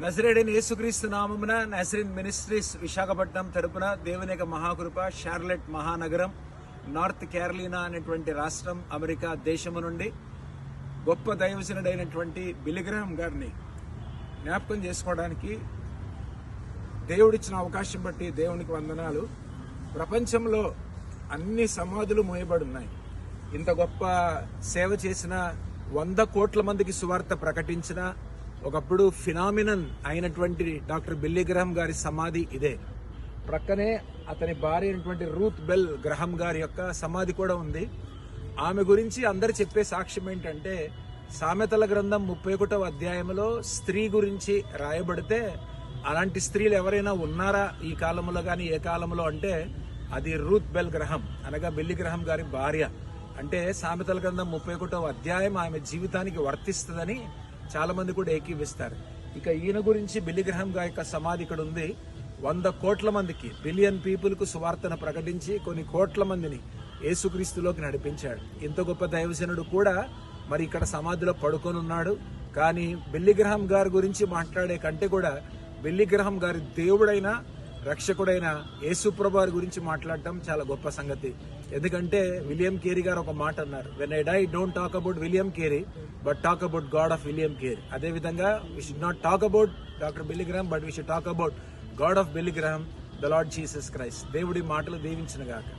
నజరేడైన యేసుక్రీస్తు నామమున నజరిన్ మినిస్ట్రీస్ విశాఖపట్నం తరపున దేవుని యొక్క మహాకృప షార్లెట్ మహానగరం నార్త్ కేరళీనా అనేటువంటి రాష్ట్రం అమెరికా దేశము నుండి గొప్ప దైవజనుడైనటువంటి బిలిగ్రహం గారిని జ్ఞాపకం చేసుకోవడానికి దేవుడిచ్చిన అవకాశం బట్టి దేవునికి వందనాలు. ప్రపంచంలో అన్ని సమాధులు మోయబడి ఉన్నాయి ఇంత గొప్ప సేవ చేసిన వంద కోట్ల మందికి సువార్త ప్రకటించిన ఒకప్పుడు ఫినామినన్ అయినటువంటి డాక్టర్ బిల్లీ గ్రహం గారి సమాధి ఇదే. ప్రక్కనే అతని భార్య అయినటువంటి రూత్ బెల్ గ్రహం గారి యొక్క సమాధి కూడా ఉంది. ఆమె గురించి అందరు చెప్పే సాక్ష్యం ఏంటంటే సామెతల గ్రంథం ముప్పై ఒకటవ అధ్యాయంలో స్త్రీ గురించి రాయబడితే అలాంటి స్త్రీలు ఎవరైనా ఉన్నారా ఈ కాలంలో కానీ ఏ కాలంలో అంటే అది రూత్ బెల్ గ్రహం అనగా బెల్లి గ్రహం గారి భార్య. అంటే సామెతల గ్రంథం ముప్పై ఒకటవ అధ్యాయం ఆమె జీవితానికి వర్తిస్తుందని చాలా మంది కూడా ఏకీవిస్తారు. ఇక ఈయన గురించి బిలిగ్రహం యొక్క సమాధి ఇక్కడ ఉంది. వంద కోట్ల మందికి బిలియన్ పీపుల్కు సువార్తను ప్రకటించి కొన్ని కోట్ల మందిని యేసుక్రీస్తులోకి నడిపించాడు. ఇంత గొప్ప దైవజనుడు కూడా మరి ఇక్కడ సమాధిలో పడుకొని ఉన్నాడు. కానీ బిల్లిగ్రహం గారి గురించి మాట్లాడే కంటే కూడా బెల్లిగ్రహం గారి దేవుడైన రక్షకుడైన యేసుప్రభు వారి గురించి మాట్లాడటం చాలా గొప్ప సంగతి. ఎందుకంటే విలియం కేరీ గారు ఒక మాట అన్నారు. When I die don't talk about William Carey but talk about God of William Carey అదే విధంగా should not talk about doctor Billy Graham but we should talk about God of Billy Graham the Lord Jesus Christ దేవుడి మాటలు దీవించిన గాక.